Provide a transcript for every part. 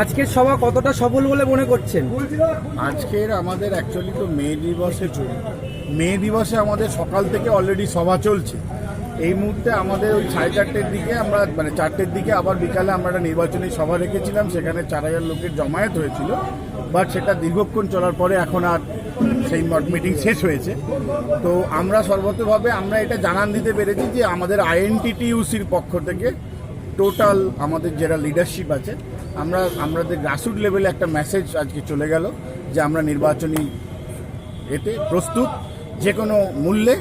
আজকের সভা কতটা সফল বলে মনে করছেন? আজকের আমাদের অ্যাকচুয়ালি তো মে দিবসে মে দিবসে আমাদের সকাল থেকে অলরেডি সভা চলছে। এই মুহূর্তে আমাদের ওই সাড়ে চারটের দিকে আমরা মানে চারটের দিকে আবার বিকালে আমরা একটা নির্বাচনী সভা রেখেছিলাম, সেখানে চার হাজার লোকের জমায়েত হয়েছিল। বাট সেটা দীর্ঘক্ষণ চলার পরে এখন আর সেই মিটিং শেষ হয়েছে। তো আমরা সর্বতভাবে আমরা এটা জানান দিতে পেরেছি যে আমাদের আইএনটিটিউসির পক্ষ থেকে টোটাল আমাদের যারা লিডারশিপ আছে আমরা আমাদের গ্রাসরুট লেভেলে একটা মেসেজ আজকে চলে গেল যে আমরা নির্বাচনী এতে প্রস্তুত। যে কোনো মূল্যে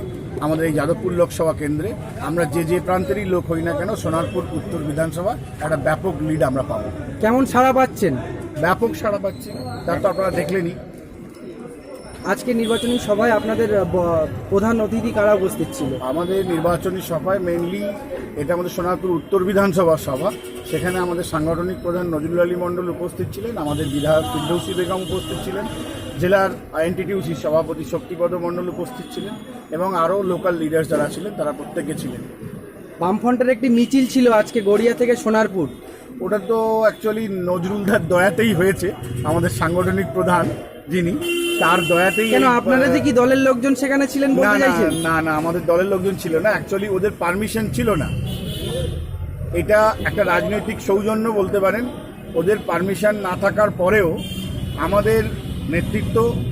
আমাদের এই যাদবপুর লোকসভা কেন্দ্রে আমরা যে যে প্রান্তেরই লোক হই না কেন সোনারপুর উত্তর বিধানসভা একটা ব্যাপক লিড আমরা পাবো। কেমন সাড়া পাচ্ছেন? ব্যাপক সাড়া পাচ্ছি তার তো আপনারা দেখলেনই। আজকে নির্বাচনী সভায় আপনাদের প্রধান অতিথি কারা উপস্থিত ছিল? আমাদের নির্বাচনী সভায় মেনলি এটা আমাদের সোনারপুর উত্তর বিধানসভা সভা সেখানে আমাদের সাংগঠনিক প্রধান নজরুল আলী মণ্ডল উপস্থিত ছিলেন আমাদের বিধায়ক ফিরদৌসী বেগম উপস্থিত ছিলেন জেলার আইএনটিটিউসির সভাপতি শক্তিপদ মণ্ডল উপস্থিত ছিলেন এবং আরও লোকাল লিডার্স যারা ছিলেন তারা প্রত্যেকে ছিলেন। বামফ্রন্টের একটি মিছিল ছিল আজকে গড়িয়া থেকে সোনারপুর। ওটা তো অ্যাকচুয়ালি নজরুলদার দয়াতেই হয়েছে আমাদের সাংগঠনিক প্রধান যিনি। তার দয়াতেই কেন এই- আপনাদের কি দলের লোকজন সেখানে ছিলেন বলতে না চাইছেন? না না আমাদের দলের লোকজন ছিল না। অ্যাকচুয়ালি ওদের পারমিশন ছিল না। এটা একটা রাজনৈতিক সৌজন্য বলতে পারেন। ওদের পারমিশন না থাকার পরেও আমাদের নেতৃত্ব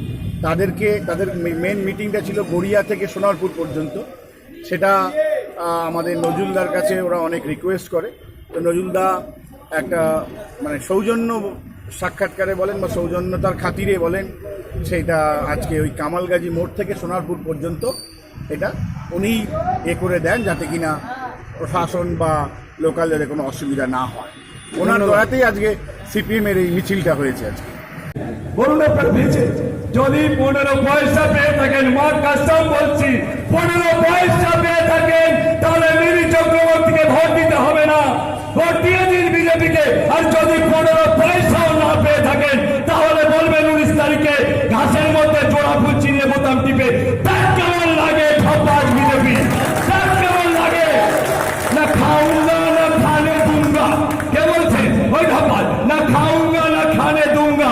তাদেরকে তাদের মেন মিটিংটা ছিল গড়িয়া থেকে সোনারপুর পর্যন্ত। সেটা আমাদের নজরুলদার কাছে ওরা অনেক রিকোয়েস্ট করে। তো নজরুলদা একটা মানে সৌজন্য সাক্ষাৎকারে বলেন বা সৌজন্যতার খাতিরে বলেন সেইটা আজকে ওই কামালগাজী মোড় থেকে সোনারপুর পর্যন্ত এটা উনি এ করে দেন যাতে কিনা প্রশাসন বা লোকাল যাতে কোনো অসুবিধা না হয়। ওনার দয়াতেই আজকে সিপিএমের এই মিছিলটা হয়েছে আজকে। যদি পনেরো পয়সা পেয়ে থাকেন মা কাস্টম বলছি পনেরো পয়সা পেয়ে থাকেন তাহলে মিনি চক্রবর্তীকে ভোট দিতে হবে না। ভোট দিয়ে দিন বিজেপিকে আর যদি পনেরো পয়সাও না পেয়ে থাকেন তাহলে বলবেন উনিশ তারিখে ঘাসের মধ্যে জোড়া ফুল চিনিয়ে বোতাম টিপে দেখ কেমন লাগে ঠপাস বিজেপি দেখ কেমন লাগে না খাউঙ্গা না খানে দুঙ্গা কে বলছে ওই ঢপাল না খাউঙ্গা না খানে দুঙ্গা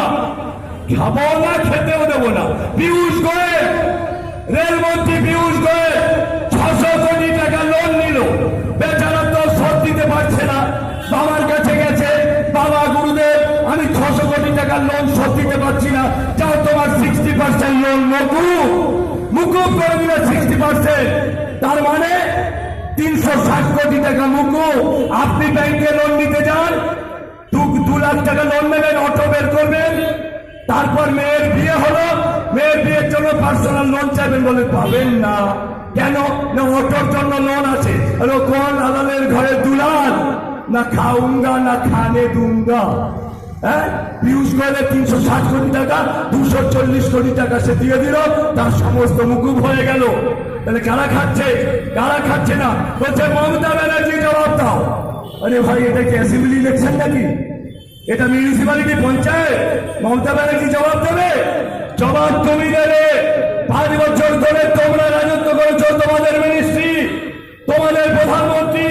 খাব না খেতেও দেবো না। পীয়ূষ গোয়েল, রেলমন্ত্রী পীয়ূষ গোয়েল, ছশো কোটি টাকা লোন নিল। বেচারা তো শোধ দিতে পারছে না। বাবার কাছে গেছে, বাবা গুরুদেব, আমি ছশো কোটি টাকা লোন শোধ দিতে পারছি না। যাও তোমার সিক্সটি পার্সেন্ট লোন মুকুব। মুকুব করে দিলে সিক্সটি পার্সেন্ট তার মানে তিনশো ষাট কোটি টাকা মুকুব। আপনি ব্যাংকে লোন নিতে যান। দু লাখ টাকা লোন নেবেন, অটো বের করবেন। তারপর মেয়ের বিয়ে হলো। মেয়ের বিয়ের জন্য পার্সোনাল লোন চাইবেন বলে পাবেন না। কেন? না অটোর জন্য লোন আছে। কোন আদালের ঘরে দুলান না খাউঙ্গা না খানে দুঙ্গা। হ্যাঁ? পিউষ গোয়েলে তিনশো ষাট কোটি টাকা, দুশো চল্লিশ কোটি টাকা সে দিয়ে দিল, তার সমস্ত মুকুব হয়ে গেল। তাহলে কারা খাচ্ছে? কারা খাচ্ছে না? বলছে মমতা ব্যানার্জি জবাব দাও। আরে ভাই, এটা কি অ্যাসেম্বলি ইলেকশন নাকি? এটা মিউনিসিপালিটি পঞ্চায়েত মমতা ব্যানার্জি জবাব দেবে জবাব তুমি দেবে পাঁচ বছর ধরে তোমরা রাজত্ব করেছো তোমাদের মিনিস্ট্রি তোমাদের প্রধানমন্ত্রী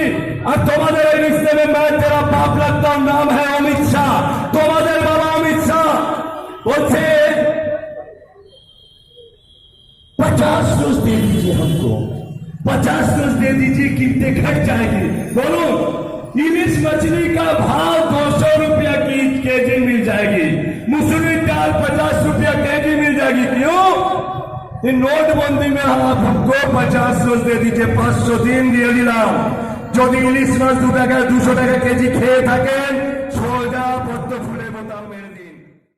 আর তোমাদের এই লিস্টে মেম্বার যারা বাপ লাগতাম নাম হ্যাঁ অমিত শাহ তোমাদের বাবা অমিত শাহ বলছে पचास रोज दे दीजिए हमको पचास रोज दे दीजिए कीमतें घट जाएगी बोलो इलिश मछली का भाव दो सौ रुपया की के जी मिल जाएगी मुसुरी दाल पचास रुपया के जी मिल जाएगी क्यों ये नोटबंदी में हम आप हमको पचास रोज दे दीजिए पाँच सौ दिन দিয়ে দিলাম যদি ইলিশ মাছ দু টাকা দুশো টাকা কেজি খেয়ে থাকেন সোজা পদ্ম ফুলে